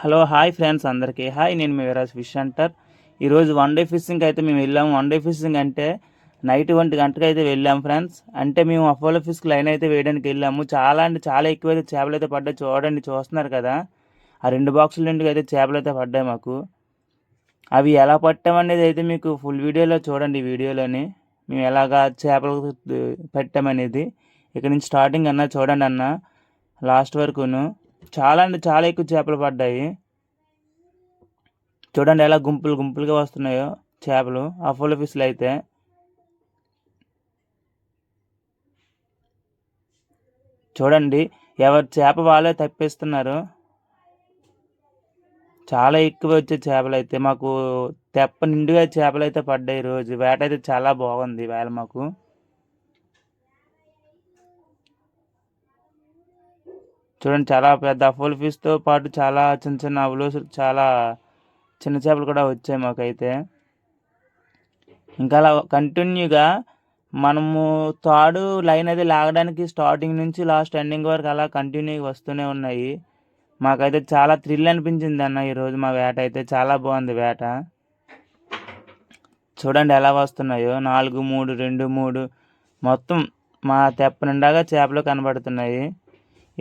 Hello hi friends అందరికీ. Hi నేను మీ విరాజ్ ఫిష్ అంటారు ఈరోజు వన్ డే ఫిషింగ్ అయితే మేము వెళ్ళాము. వన్ డే ఫిషింగ్ అంటే నైట్ ఒంటి గంటకు అయితే వెళ్ళాము ఫ్రెండ్స్. అంటే మేము అపోలో ఫిష్ లైన్ అయితే వేయడానికి వెళ్ళాము. చాలా అంటే చాలా ఎక్కువ అయితే చేపలు అయితే పడ్డాయి. చూడండి చూస్తున్నారు కదా. ఆ రెండు బాక్సుల నుండి అయితే చేపలు అయితే పడ్డాయి మాకు. అవి ఎలా పట్టామనేది అయితే మీకు ఫుల్ వీడియోలో చూడండి ఈ వీడియోలోని. మేము ఎలాగా చేపలు పెట్టామనేది. ఇక్కడ నుంచి స్టార్టింగ్ అన్న చూడండి అన్న. లాస్ట్ వరకును. చాలా అంటే చాలా ఎక్కువ చేపలు పడ్డాయి. చూడండి ఎలా గుంపులు గుంపులుగా వస్తున్నాయో చేపలు అపోలో ఫిష్లు అయితే. చూడండి ఎవరు చేప వాళ్ళే తప్పిస్తున్నారు. చాలా ఎక్కువ వచ్చే చేపలు అయితే. మాకు తెప్ప నిండుగా చేపలు అయితే పడ్డాయి రోజు. వేట అయితే చాలా బాగుంది వేళ మాకు. చూడండి చాలా పెద్ద అపోలో ఫిష్తో పాటు చాలా చిన్న చిన్న అవులు చాలా చిన్న చేపలు కూడా వచ్చాయి మాకైతే. ఇంకా అలా కంటిన్యూగా మనము తాడు లైన్ అది లాగడానికి స్టార్టింగ్ నుంచి లాస్ట్ ఎండింగ్ వరకు అలా కంటిన్యూగా వస్తూనే ఉన్నాయి. మాకైతే చాలా థ్రిల్ అనిపించింది అన్న ఈరోజు మా వేట అయితే చాలా బాగుంది వేట. చూడండి ఎలా వస్తున్నాయో నాలుగు మూడు రెండు మూడు మొత్తం మా తెప్ప నిండాగా చేపలు కనబడుతున్నాయి.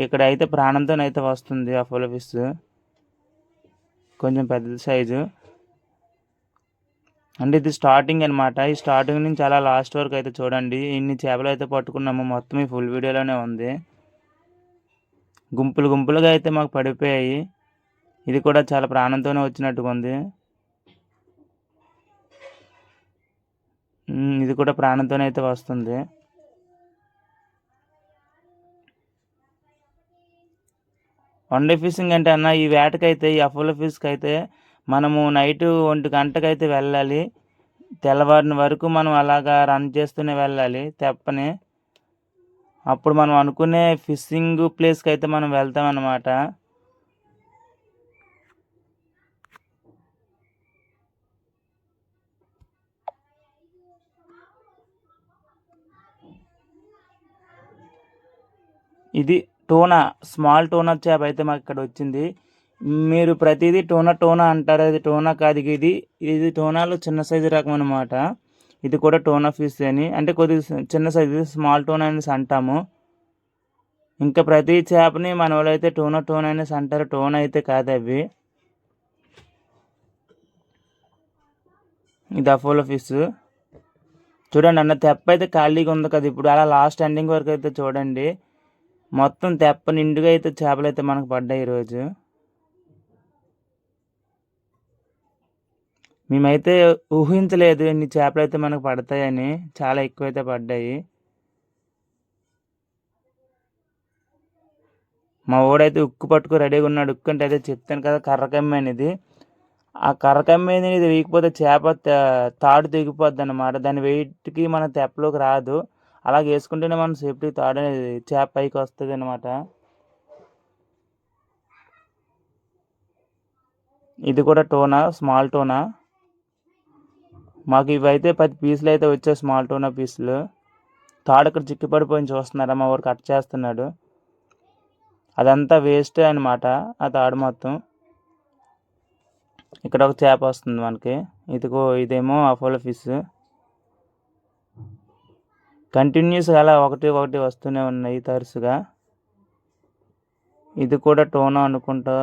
ఇక్కడ అయితే ప్రాణంతోనైతే వస్తుంది అపోలో ఫిష్ కొంచెం పెద్ద సైజు. అంటే ఇది స్టార్టింగ్ అనమాట ఈ స్టార్టింగ్ నుంచి అలా లాస్ట్ వరకు అయితే చూడండి. ఇన్ని చేపలు అయితే పట్టుకున్నాము. మొత్తం ఈ ఫుల్ వీడియోలోనే ఉంది. గుంపులు గుంపులుగా అయితే మాకు పడిపోయాయి. ఇది కూడా చాలా ప్రాణంతోనే వచ్చినట్టుగా ఉంది. ఇది కూడా ప్రాణంతోనే అయితే వస్తుంది. వన్ డే ఫిషింగ్ అంటే అన్న ఈ వేటకైతే ఈ అపోలో ఫిష్కి అయితే మనము నైట్ ఒంటి గంటకైతే వెళ్ళాలి. తెల్లవారిన వరకు మనం అలాగా రన్ చేస్తూనే వెళ్ళాలి తెప్పని. అప్పుడు మనం అనుకునే ఫిషింగ్ ప్లేస్కి అయితే మనం వెళ్తాం అన్నమాట ఇది టోనా స్మాల్ టోనా చేప అయితే మాకు ఇక్కడ వచ్చింది. మీరు ప్రతిదీ టోనా టోనా అంటారు. అది టోనా కాదు ఇది. ఇది టోనాలో చిన్న సైజు రకం అనమాట ఇది కూడా టోనా ఫిష్ అని. అంటే కొద్దిగా చిన్న సైజు స్మాల్ టోనా అనేసి అంటాము. ఇంకా ప్రతి చేపని మన వాళ్ళు అయితే టోనా టోనా అనేసి అంటారు. టోనా అయితే కాదు అవి. ఇది అఫోలో ఫిష్ చూడండి అన్న తెప్ప అయితే ఖాళీగా ఉంది కదా. ఇప్పుడు అలా లాస్ట్ ఎండింగ్ వరకు అయితే చూడండి. మొత్తం తెప్ప నిండుగా అయితే చేపలు అయితే మనకు పడ్డాయి ఈరోజు. మేమైతే ఊహించలేదు ఇన్ని చేపలు అయితే మనకు పడతాయని చాలా ఎక్కువైతే పడ్డాయి. మా ఓడైతే ఉక్కు పట్టుకు రెడీగా ఉన్నాడు. ఉక్కు అంటే అయితే చెప్తాను కదా కర్రకమ్మ అనేది ఆ కర్రకమ్మ అనేది వేయకపోతే చేప తాడు తెగిపోద్ది అన్నమాట దాని వెయిట్కి మన తెప్పలోకి రాదు. అలాగే వేసుకుంటేనే మనం సేఫ్టీ థర్డ్ అనేది చేప పైకి వస్తుంది అనమాట ఇది కూడా టోనా స్మాల్ టోనా? మాకు ఇవైతే పది పీసులు అయితే వచ్చాయి స్మాల్ టోనా పీసులు. తాడు ఇక్కడ చిక్కి పడిపోయి చూస్తున్నారా? మా వాడు కట్ చేస్తున్నాడు. అదంతా వేస్ట్ అనమాట ఆ తాడు మొత్తం. ఇక్కడ ఒక చేప వస్తుంది మనకి. ఇదిగో ఇదేమో అపోలో ఫిష్. కంటిన్యూస్గా అలా ఒకటి ఒకటి వస్తూనే ఉన్నాయి తరచుగా. ఇది కూడా టోనా అనుకుంటా.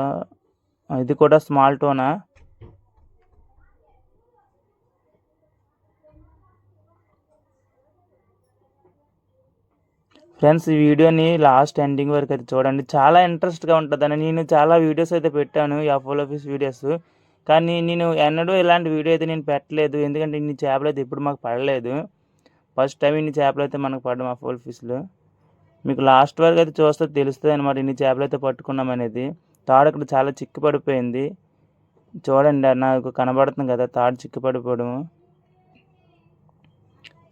ఇది కూడా స్మాల్ టోనా? ఫ్రెండ్స్ ఈ వీడియోని లాస్ట్ ఎండింగ్ వరకు అయితే చూడండి. చాలా ఇంట్రెస్ట్గా ఉంటుందని నేను చాలా వీడియోస్ అయితే పెట్టాను ఈ అపోలో ఫిష్ వీడియోస్ కానీ నేను ఎన్నడూ ఇలాంటి వీడియో అయితే నేను పెట్టలేదు. ఎందుకంటే ఇన్ని చేపలు అయితే ఇప్పుడు మాకు పడలేదు. ఫస్ట్ టైం ఇన్ని చేపలు అయితే మనకు పడ్డం ఆ ఫోల్ ఫిష్లు మీకు లాస్ట్ వరకు అయితే చూస్తే తెలుస్తుంది అనమాట ఇన్ని చేపలు అయితే పట్టుకున్నాం అనేది. తాడు అక్కడ చాలా చిక్కు పడిపోయింది చూడండి నాకు కనబడుతుంది కదా తాడు చిక్కు పడిపోవడం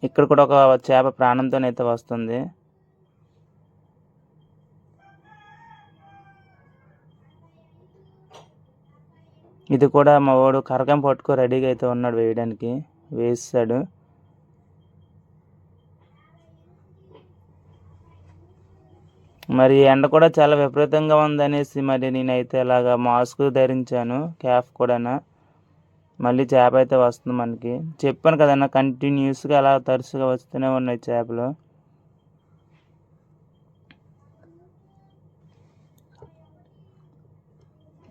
ఇక్కడ కూడా ఒక చేప ప్రాణంతోనైతే వస్తుంది. ఇది కూడా మా వాడు కరకం పట్టుకో రెడీగా అయితే ఉన్నాడు వేయడానికి వేస్తాడు మరి ఎండ కూడా చాలా విపరీతంగా ఉందనేసి మరి నేనైతే ఇలాగ మాస్క్ ధరించాను క్యాఫ్ కూడా మళ్ళీ చేప అయితే వస్తుంది మనకి. చెప్పాను కదన్నా కంటిన్యూస్గా అలా తరచుగా వస్తూనే ఉన్నాయి చేపలు.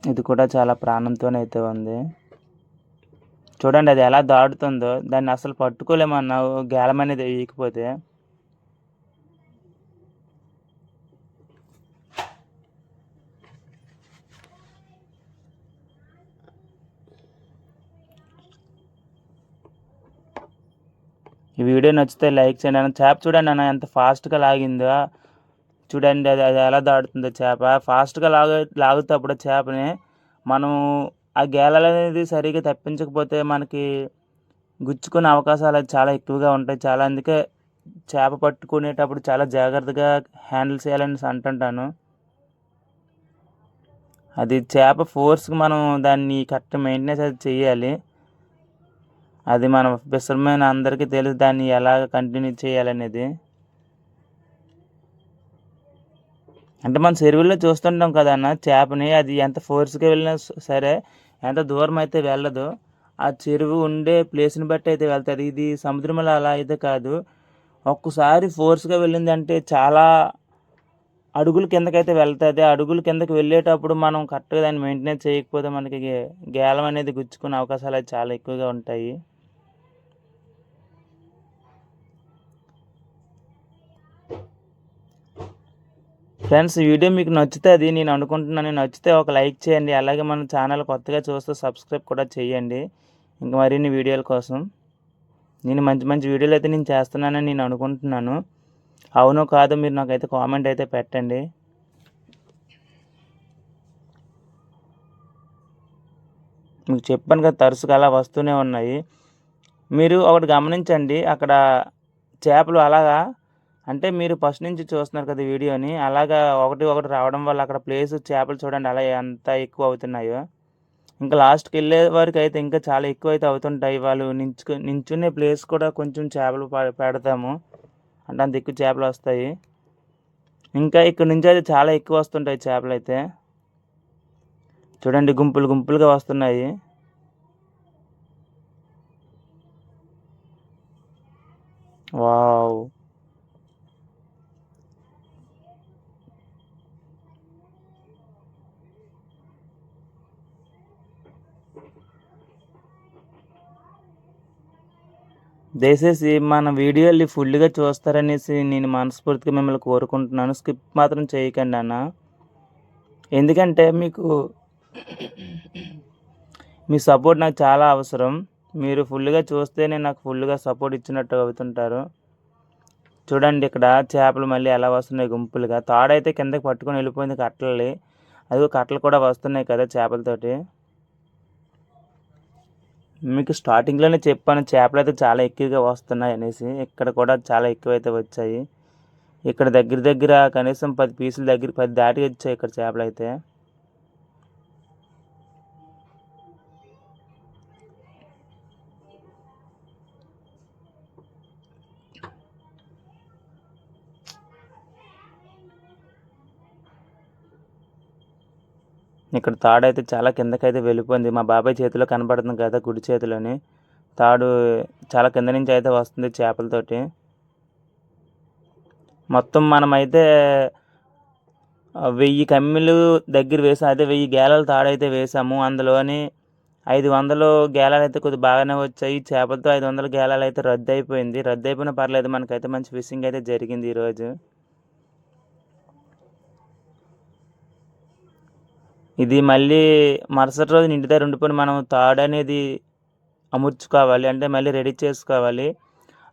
ఇది కూడా చాలా ప్రాణంతోనైతే ఉంది. చూడండి అది ఎలా దాడుతుందో దాన్ని అసలు పట్టుకోలేమన్నా గేలం అనేది వేయకపోతే. ఈ వీడియో నచ్చితే లైక్ చేయండి. అన్న చేప చూడండి అన్న ఎంత ఫాస్ట్గా లాగిందో. చూడండి అది అది ఎలా దాడుతుందో చేప. ఫాస్ట్గా లాగ లాగుతప్పుడు చేపని మనం ఆ గేలలు అనేది సరిగ్గా తప్పించకపోతే మనకి గుచ్చుకునే అవకాశాలు చాలా ఎక్కువగా ఉంటాయి. చాలా అందుకే చేప పట్టుకునేటప్పుడు చాలా జాగ్రత్తగా హ్యాండిల్ చేయాలని అంటుంటాను. అది చేప ఫోర్స్కి మనం దాన్ని కరెక్ట్ మెయింటెనెన్స్ అది చేయాలి. అది మన ఫిషర్మెన్ అందరికీ తెలుసు దాన్ని ఎలా కంటిన్యూ చేయాలనేది. అంటే మన చెరువుల్లో చూస్తుంటాం కదా అన్న చేపని అది ఎంత ఫోర్స్గా వెళ్ళినా సరే ఎంత దూరం అయితే వెళ్ళదు ఆ చెరువు ఉండే ప్లేస్ని బట్టి అయితే వెళ్తుంది. ఇది సముద్రంలో అలా అయితే కాదు. ఒక్కసారి ఫోర్స్గా వెళ్ళింది అంటే చాలా అడుగుల కిందకైతే వెళ్తుంది. అడుగుల కిందకి వెళ్ళేటప్పుడు మనం కరెక్ట్గా దాన్ని మెయింటెనెన్స్ చేయకపోతే మనకి గేలం అనేది గుచ్చుకునే అవకాశాలు అయితే చాలా ఎక్కువగా ఉంటాయి. ఫ్రెండ్స్ వీడియో మీకు నచ్చితే అది నేను అనుకుంటున్నాను నచ్చితే ఒక లైక్ చేయండి అలాగే మన ఛానల్ కొత్తగా చూస్తే సబ్స్క్రైబ్ కూడా చేయండి. ఇంకా మరిన్ని వీడియోల కోసం. నేను మంచి మంచి వీడియోలు అయితే నేను చేస్తున్నానని నేను అనుకుంటున్నాను. అవునో కాదో మీరు నాకైతే కామెంట్ అయితే పెట్టండి. మీకు చెప్పాను కదా తరచుగా అలా వస్తూనే ఉన్నాయి. మీరు ఒకటి గమనించండి అక్కడ చేపలు అలాగా అంటే మీరు ఫస్ట్ నుంచి చూస్తున్నారు కదా వీడియోని అలాగా ఒకటి ఒకటి రావడం వల్ల అక్కడ ప్లేస్ చేపలు చూడండి అలా ఎంత ఎక్కువ అవుతున్నాయో. ఇంకా లాస్ట్కి వెళ్ళే వరకు అయితే ఇంకా చాలా ఎక్కువ అయితే అవుతుంటాయి. వాళ్ళు నించు నించునే ప్లేస్ కూడా కొంచెం చేపలు పెడతాము. అంటే అంత ఎక్కువ చేపలు వస్తాయి. ఇంకా ఇక్కడ నుంచి అయితే చాలా ఎక్కువ వస్తుంటాయి చేపలు అయితే. చూడండి గుంపులు గుంపులుగా వస్తున్నాయి. వావ్! దయచేసి మన వీడియోలు ఫుల్గా చూస్తారనేసి నేను మనస్ఫూర్తిగా మిమ్మల్ని కోరుకుంటున్నాను. స్కిప్ మాత్రం చేయకండి అన్న. ఎందుకంటే మీకు మీ సపోర్ట్ నాకు చాలా అవసరం. మీరు ఫుల్గా చూస్తేనే నాకు ఫుల్గా సపోర్ట్ ఇచ్చినట్టు అవుతుంటారు. చూడండి ఇక్కడ చేపలు మళ్ళీ ఎలా వస్తున్నాయి గుంపులుగా. తాడైతే కిందకి పట్టుకొని వెళ్ళిపోయింది కట్టలు. అది కట్టలు కూడా వస్తున్నాయి కదా చేపలతోటి. మీకు స్టార్టింగ్లోనే చెప్పాను చేపలు అయితే చాలా ఎక్కువగా వస్తున్నాయి అనేసి. ఇక్కడ కూడా చాలా ఎక్కువ అయితే వచ్చాయి. ఇక్కడ దగ్గర దగ్గర కనీసం పది పీసులు దగ్గర పది దాటి వచ్చాయి ఇక్కడ చేపలు అయితే ఇక్కడ తాడు అయితే చాలా కిందకైతే వెళ్ళిపోయింది. మా బాబాయ్ చేతిలో కనబడుతుంది కదా కుడి చేతిలోని. తాడు చాలా కింద నుంచి అయితే వస్తుంది చేపలతోటి. మొత్తం మనమైతే వెయ్యి కమ్మిలు దగ్గర వేసాం. అయితే వెయ్యి గేలలు తాడైతే వేసాము. అందులోని ఐదు వందలు గేలాలు అయితే కొద్దిగా బాగానే వచ్చాయి. చేపలతో ఐదు వందల గేలాలు అయితే రద్దు అయిపోయింది రద్దు అయిపోయినా పర్లేదు మనకైతే మంచి ఫిషింగ్ అయితే జరిగింది ఈరోజు. ఇది మళ్ళీ మరుసటి రోజు ఇంటి దగ్గర ఉండిపోయి మనం తాడు అనేది అమర్చుకోవాలి అంటే మళ్ళీ రెడీ చేసుకోవాలి.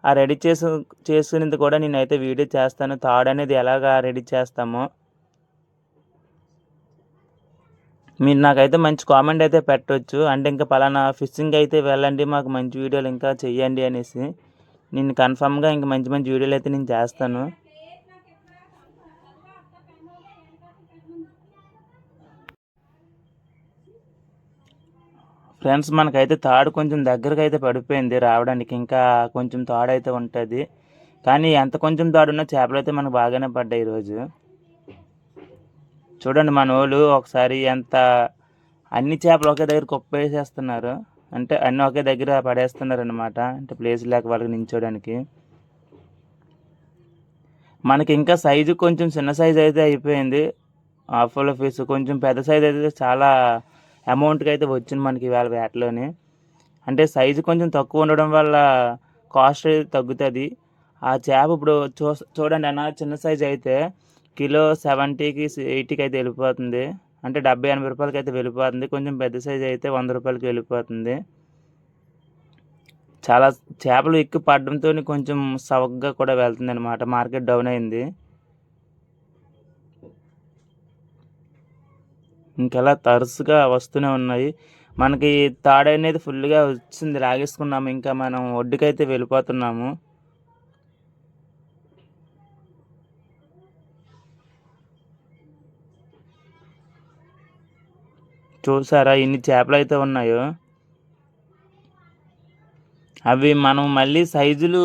ఆ రెడీ చేసు చేసుకునేది కూడా నేనైతే వీడియో చేస్తాను. తాడు అనేది ఎలాగా రెడీ చేస్తామో. మీరు నాకైతే మంచి కామెంట్ అయితే పెట్టవచ్చు అంటే ఇంకా పలానా ఫిషింగ్ అయితే వెళ్ళండి మాకు మంచి వీడియోలు ఇంకా చెయ్యండి అనేసి. నేను కన్ఫామ్గా ఇంకా మంచి మంచి వీడియోలు అయితే నేను చేస్తాను. ఫ్రెండ్స్ మనకైతే తాడు కొంచెం దగ్గరకు అయితే పడిపోయింది రావడానికి. ఇంకా కొంచెం తాడు అయితే ఉంటుంది. కానీ ఎంత కొంచెం తాడు ఉన్నా చేపలు అయితే మనకు బాగానే పడ్డాయి ఈరోజు. చూడండి మన వాళ్ళు ఒకసారి ఎంత అన్ని చేపలు ఒకే దగ్గర కుప్పేసేస్తున్నారు. అంటే అన్ని ఒకే దగ్గర పడేస్తున్నారు అనమాట అంటే ప్లేస్ లేక వాళ్ళకి నించోడానికి. మనకి ఇంకా సైజు కొంచెం చిన్న సైజు అయితే అయిపోయింది. ఆఫ్లో ఫీస్ కొంచెం పెద్ద సైజు అయితే చాలా అమౌంట్కి అయితే వచ్చింది మనకి ఇవాళ వేటలోని అంటే సైజు కొంచెం తక్కువ ఉండడం వల్ల కాస్ట్ అయితే తగ్గుతుంది. ఆ చేప ఇప్పుడు చూ చూడండి అన్న చిన్న సైజు అయితే కిలో సెవెంటీకి ఎయిటీకి అయితే వెళ్ళిపోతుంది. అంటే డెబ్బై ఎనభై రూపాయలకి అయితే వెళ్ళిపోతుంది. కొంచెం పెద్ద సైజు అయితే వంద రూపాయలకి వెళ్ళిపోతుంది. చాలా చేపలు ఎక్కువ పడడంతో కొంచెం సవగ్గా కూడా వెళ్తుంది అనమాట మార్కెట్ డౌన్ అయింది. ఇంకెలా తరచుగా వస్తూనే ఉన్నాయి. మనకి తాడు అనేది ఫుల్గా వచ్చింది. లాగేసుకున్నాము. ఇంకా మనం ఒడ్డుకైతే వెళ్ళిపోతున్నాము. చూసారా? ఇన్ని చేపలు అయితే ఉన్నాయో? అవి మనం మళ్ళీ సైజులు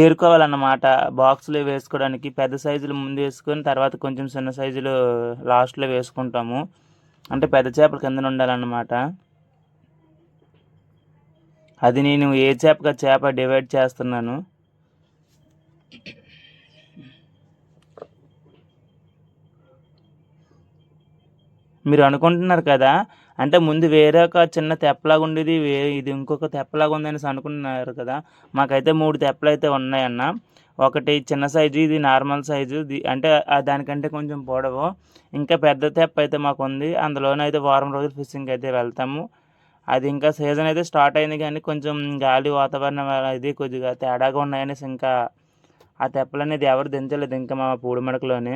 ఏరుకోవాలన్నమాట. బాక్స్లో వేసుకోవడానికి పెద్ద సైజులు ముందు వేసుకొని తర్వాత కొంచెం చిన్న సైజులు లాస్ట్లో వేసుకుంటాము. అంటే పెద్ద చేపలు కింద ఉండాలన్నమాట. అది నేను ఏ చేపగా చేప డివైడ్ చేస్తున్నాను. మీరు అనుకుంటున్నారు కదా అంటే ముందు వేరే ఒక చిన్న తెప్పలాగా ఉండేది వే ఇది ఇంకొక తెప్పలాగా ఉందనేసి అనుకుంటున్నారు కదా. మాకైతే మూడు తెప్పలు అయితే ఉన్నాయన్న. ఒకటి చిన్న సైజు ఇది నార్మల్ సైజు అంటే దానికంటే కొంచెం పొడవు. ఇంకా పెద్ద తెప్ప అయితే మాకు ఉంది అందులోనైతే వారం రోజులు ఫిషింగ్ అయితే వెళ్తాము. అది ఇంకా సీజన్ అయితే స్టార్ట్ అయింది కానీ కొంచెం గాలి వాతావరణం అది కొద్దిగా తేడాగా ఉన్నాయనేసి ఇంకా ఆ తెప్పలు అనేది ఎవరు దించలేదు ఇంకా మా పూడిమడకలోనే.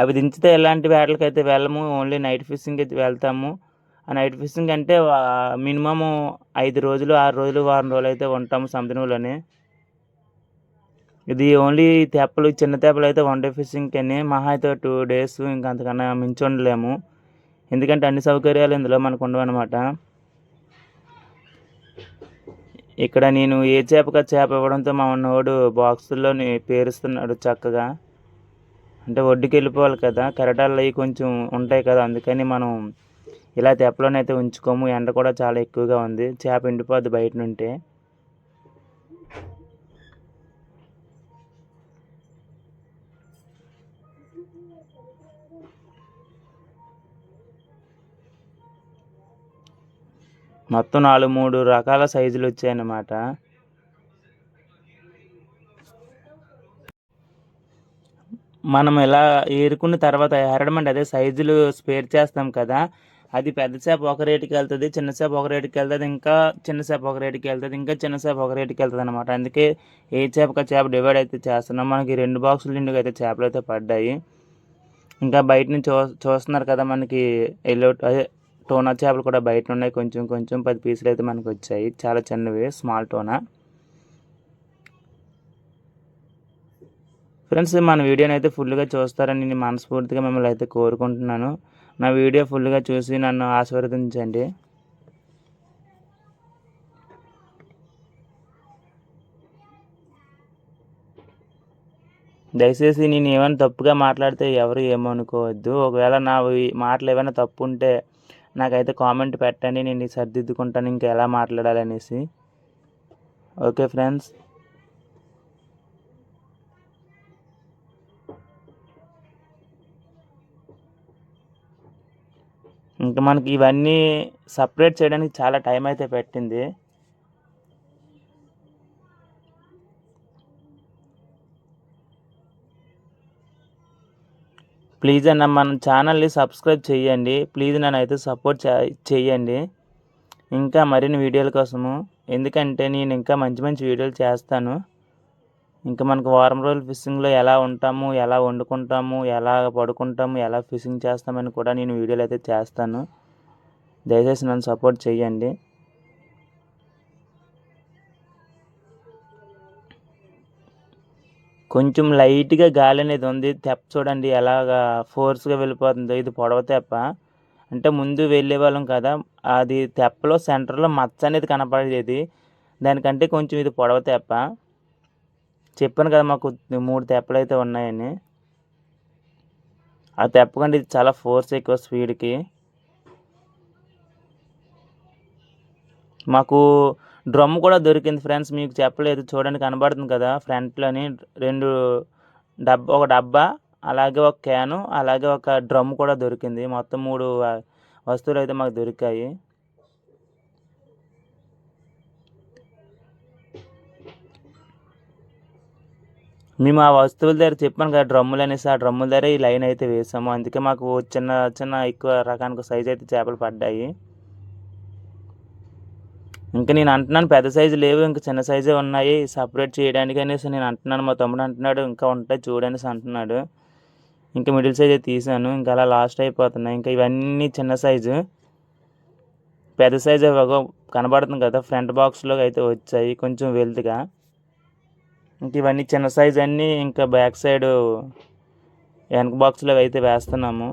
అవి దించితే ఎలాంటి వేటలకి అయితే వెళ్ళము ఓన్లీ నైట్ ఫిషింగ్ అయితే వెళ్తాము. ఆ నైట్ ఫిషింగ్ అంటే మినిమము ఐదు రోజులు ఆరు రోజులు వారం రోజులు అయితే ఉంటాము సముద్రంలోనే ఇది ఓన్లీ తెప్పలు చిన్న తెప్పలు అయితే వన్ డే ఫిషింగ్ కానీ మహా అయితే టూ డేస్ ఇంకా అంతకన్నా మించి ఉండలేము. ఎందుకంటే అన్ని సౌకర్యాలు ఇందులో మనకు ఉండవన్నమాట. ఇక్కడ నేను ఏ చేపగా చేప ఇవ్వడంతో మా ఉన్నవాడు బాక్సుల్లో పేరుస్తున్నాడు చక్కగా. అంటే ఒడ్డుకి వెళ్ళిపోవాలి కదా కెరటాలు అవి కొంచెం ఉంటాయి కదా అందుకని మనం ఇలా తెప్పలోనైతే ఉంచుకోము. ఎండ కూడా చాలా ఎక్కువగా ఉంది. చేప ఎండిపోద్ది బయట నుంటే మొత్తం నాలుగు మూడు రకాల సైజులు వచ్చాయన్నమాట. మనం ఇలా ఏరుకున్న తర్వాత ఎరడమండి అదే సైజులు స్పేర్ చేస్తాం కదా. అది పెద్ద చేప ఒక రేటుకి వెళ్తుంది చిన్న చేప ఒక రేటుకి వెళ్తుంది ఇంకా చిన్న చేప ఒక రేటుకి వెళ్తుంది ఇంకా చిన్న చేప ఒక రేటుకి వెళ్తుంది అనమాట అందుకే ఏ చేపక చేప డివైడ్ అయితే చేస్తున్నాం మనకి రెండు బాక్సులు నిండుగా అయితే చేపలు అయితే పడ్డాయి. ఇంకా బయట నుంచి చూ చూస్తున్నారు కదా మనకి ఎల్లో అదే టోనా చేపలు కూడా బయట ఉన్నాయి. కొంచెం కొంచెం పది పీసులు అయితే మనకు వచ్చాయి. చాలా చిన్నవి స్మాల్ టోనా ఫ్రెండ్స్ మన వీడియోని అయితే ఫుల్గా చూస్తారని నేను మనస్ఫూర్తిగా మిమ్మల్ని అయితే కోరుకుంటున్నాను. నా వీడియో ఫుల్గా చూసి నన్ను ఆశీర్వదించండి. దయచేసి నేను ఏమైనా తప్పుగా మాట్లాడితే ఎవరు ఏమనుకోవద్దు. ఒకవేళ నా మాటలు ఏమైనా తప్పు ఉంటే నాకైతే కామెంట్ పెట్టండి. నేను సర్దిద్దుకుంటాను. ఇంకా ఎలా మాట్లాడాలనేసి. Okay friends. ఇంకా మనకి ఇవన్నీ సపరేట్ చేయడానికి చాలా టైం అయితే పెట్టింది. ప్లీజ్ అన్న మన ఛానల్ని సబ్స్క్రైబ్ చేయండి. ప్లీజ్ నన్ను అయితే సపోర్ట్ చేయండి. ఇంకా మరిన్ని వీడియోల కోసము. ఎందుకంటే నేను ఇంకా మంచి మంచి వీడియోలు చేస్తాను. ఇంకా మనకు వారం రోజులు ఫిషింగ్లో ఎలా ఉంటాము ఎలా వండుకుంటాము ఎలా పడుకుంటాము ఎలా ఫిషింగ్ చేస్తామని కూడా నేను వీడియోలు అయితే చేస్తాను. దయచేసి నన్ను సపోర్ట్ చేయండి కొంచెం లైట్గా గాలి అనేది ఉంది. తెప్ప చూడండి ఎలాగా ఫోర్స్గా వెళ్ళిపోతుందో. ఇది పొడవ తెప్ప. అంటే ముందు వెళ్ళే వాళ్ళం కదా. అది తెప్పలో సెంటర్లో మచ్చ అనేది కనపడేది. దానికంటే కొంచెం ఇది పొడవ తెప్ప. చెప్పాను కదా మాకు మూడు తెప్పలు అయితే ఉన్నాయని. ఆ తెప్పకండి ఇది చాలా ఫోర్స్ ఎక్కువ స్పీడ్కి. మాకు డ్రమ్ కూడా దొరికింది ఫ్రెండ్స్ మీకు చెప్పలేదు. చూడండి కనబడుతుంది కదా ఫ్రంట్లోని రెండు డబ్బా ఒక డబ్బా అలాగే ఒక క్యాను అలాగే ఒక డ్రమ్ కూడా దొరికింది. మొత్తం మూడు వస్తువులు అయితే మాకు దొరికాయి. మేము ఆ వస్తువుల దగ్గర చెప్పాను కదా డ్రమ్ములు అనేసి ఆ డ్రమ్ముల దగ్గర ఈ లైన్ అయితే వేసాము. అందుకే మాకు చిన్న చిన్న ఎక్కువ రకానికి సైజ్ అయితే చేపలు పడ్డాయి. ఇంకా నేను అంటున్నాను పెద్ద సైజు లేవు ఇంకా చిన్న సైజే ఉన్నాయి. సపరేట్ చేయడానికి అనేసి నేను అంటున్నాను. మా తమ్ముడు అంటున్నాడు ఇంకా ఉంటాయి చూడనేసి అంటున్నాడు. ఇంకా మిడిల్ సైజ్ అయితే తీసాను. ఇంకా అలా లాస్ట్ అయిపోతున్నాయి. ఇంకా ఇవన్నీ చిన్న సైజు పెద్ద సైజు కనబడుతుంది కదా ఫ్రంట్ బాక్స్లో అయితే వచ్చాయి కొంచెం వెల్త్గా ఇంక ఇవన్నీ చిన్న సైజ్ అన్నీ ఇంకా బ్యాక్ సైడ్ వెనక బాక్స్లో అయితే వేస్తున్నాము.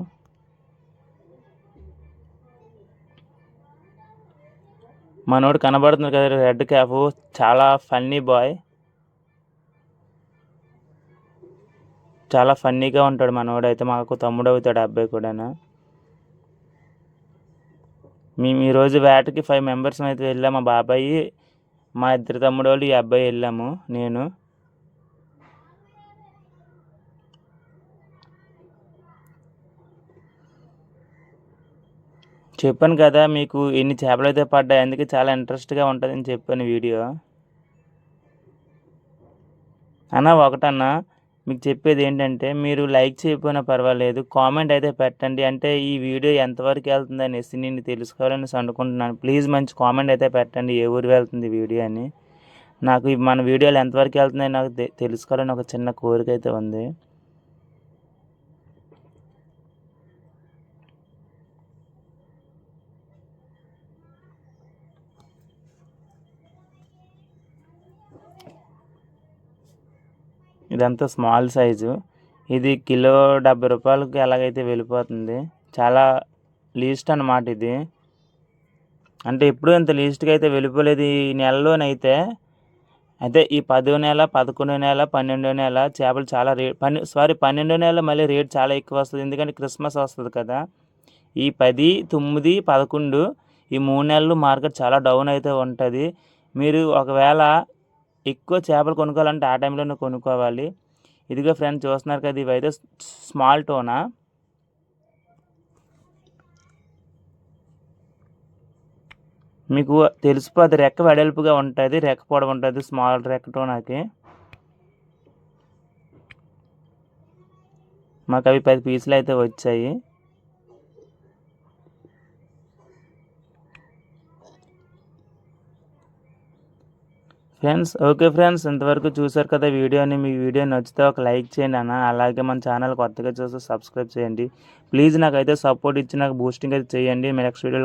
మనోడు కనబడుతుంది కదా రెడ్ క్యాప్ చాలా ఫన్నీ బాయ్ చాలా ఫన్నీగా ఉంటాడు మనోడు అయితే మాకు తమ్ముడు అవుతాడు అబ్బాయి కూడా మేము ఈరోజు వేటకి ఫైవ్ మెంబర్స్ అయితే వెళ్ళాము మా బాబాయి మా ఇద్దరు తమ్ముడు వాళ్ళు ఈ అబ్బాయి వెళ్ళాము నేను. చెప్పాను కదా మీకు ఎన్ని చేపలు అయితే పడ్డాయి అందుకే చాలా ఇంట్రెస్ట్గా ఉంటుందని చెప్పాను వీడియో. అన్న ఒకటన్నా మీకు చెప్పేది ఏంటంటే మీరు లైక్ చేయకపోయినా పర్వాలేదు కామెంట్ అయితే పెట్టండి. అంటే ఈ వీడియో ఎంతవరకు వెళ్తుంది అనేసి నేను తెలుసుకోవాలని అనుకుంటున్నాను. ప్లీజ్ మంచి కామెంట్ అయితే పెట్టండి ఏ ఊరు వెళ్తుంది వీడియో అని. నాకు మన వీడియోలు ఎంతవరకు వెళ్తున్నాయి నాకు తెలుసుకోవాలని ఒక చిన్న కోరిక అయితే ఉంది. ఇదంతా స్మాల్ సైజు ఇది కిలో డెబ్బై రూపాయలకి ఎలాగైతే వెళ్ళిపోతుంది చాలా లీస్ట్ అన్నమాట ఇది. అంటే ఎప్పుడు ఇంత లీస్ట్గా అయితే వెళ్ళిపోలేదు ఈ నెలలోనైతే. అయితే ఈ పదో నెల పదకొండో నెల పన్నెండో నెల చేపలు చాలా రేట్ పన్నె సారీ పన్నెండో నెల మళ్ళీ రేట్ చాలా ఎక్కువ వస్తుంది. ఎందుకంటే క్రిస్మస్ వస్తుంది కదా. ఈ పది తొమ్మిది పదకొండు ఈ మూడు నెలలు మార్కెట్ చాలా డౌన్ అయితే ఉంటుంది. మీరు ఒకవేళ ఎక్కువ చేపలు కొనుక్కోవాలంటే ఆ టైంలోనే కొనుక్కోవాలి. ఇదిగో ఫ్రెండ్స్ చూస్తున్నారు కదా ఇవైతే స్మాల్ టోనా? మీకు తెలిసిపోద్ది రెక్క వెడల్పుగా ఉంటుంది రెక్క పొడవు ఉంటుంది స్మాల్ రెక్క టోనాకి మాకు అవి పది పీసులు అయితే వచ్చాయి. ఫ్రెండ్స్ ఓకే ఫ్రెండ్స్ ఇంతవరకు చూసారు కదా వీడియోని. మీ వీడియో నచ్చితే ఒక లైక్ చేయండి అన్న. అలాగే మన ఛానల్ కొత్తగా చూస్తే సబ్స్క్రైబ్ చేయండి. ప్లీజ్ నాకైతే సపోర్ట్ ఇచ్చి నాకు బూస్టింగ్ అయితే చేయండి. మీ నెక్స్ట్ వీడియోలో